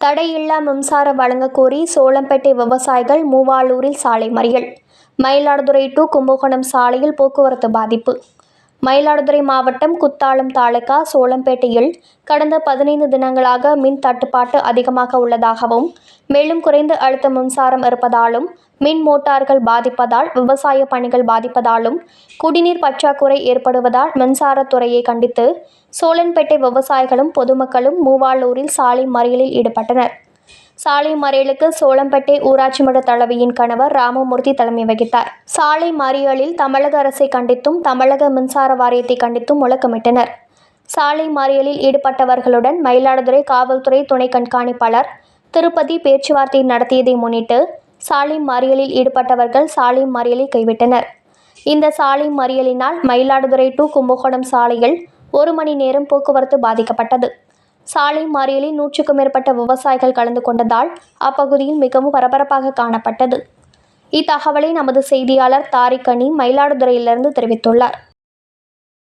தடையில்லா மின்சாரம் வழங்க கோரி சோளம்பேட்டை விவசாயிகள் மூவாலூரில் சாலை மறியல். மயிலாடுதுறை டு கும்பகோணம் சாலையில் போக்குவரத்து பாதிப்பு. மயிலாடுதுறை மாவட்டம் குத்தாலம் தாலுகா சோளம்பேட்டையில் கடந்த பதினைந்து தினங்களாக மின் தட்டுப்பாட்டு அதிகமாக உள்ளதாகவும் மேலும் குறைந்த அழுத்த மின்சாரம் இருப்பதாலும் மின் மோட்டார்கள் பாதிப்பதால் விவசாய பணிகள் பாதிப்பதாலும் குடிநீர் பற்றாக்குறை ஏற்படுவதால் மின்சாரத்துறையை கண்டித்து சோழன்பேட்டை விவசாயிகளும் பொதுமக்களும் மூவாலூரில் சாலை மறியலில் ஈடுபட்டனர். சாலை மறியலுக்கு சோளம்பேட்டை ஊராட்சி மன்ற தலைவியின் கணவர் ராமமூர்த்தி தலைமை வகித்தார். சாலை மறியலில் தமிழக அரசை கண்டித்தும் தமிழக மின்சார வாரியத்தை கண்டித்தும் முழக்கமிட்டனர். சாலை மறியலில் ஈடுபட்டவர்களுடன் மயிலாடுதுறை காவல்துறை துணை கண்காணிப்பாளர் திருப்பதி பேச்சுவார்த்தை நடத்தியதை முன்னிட்டு சாலை மறியலில் ஈடுபட்டவர்கள் சாலை மறியலை கைவிட்டனர். இந்த சாலை மறியலினால் மயிலாடுதுறை டு கும்பகோணம் சாலையில் ஒரு மணி நேரம் போக்குவரத்து பாதிக்கப்பட்டது. சாலை மறியலில் நூற்றுக்கும் மேற்பட்ட விவசாயிகள் கலந்து கொண்டதால் அப்பகுதியில் மிகவும் பரபரப்பாக காணப்பட்டது. இத்தகவலை நமது செய்தியாளர் தாரிக் அனி மயிலாடுதுறையிலிருந்து தெரிவித்துள்ளார்.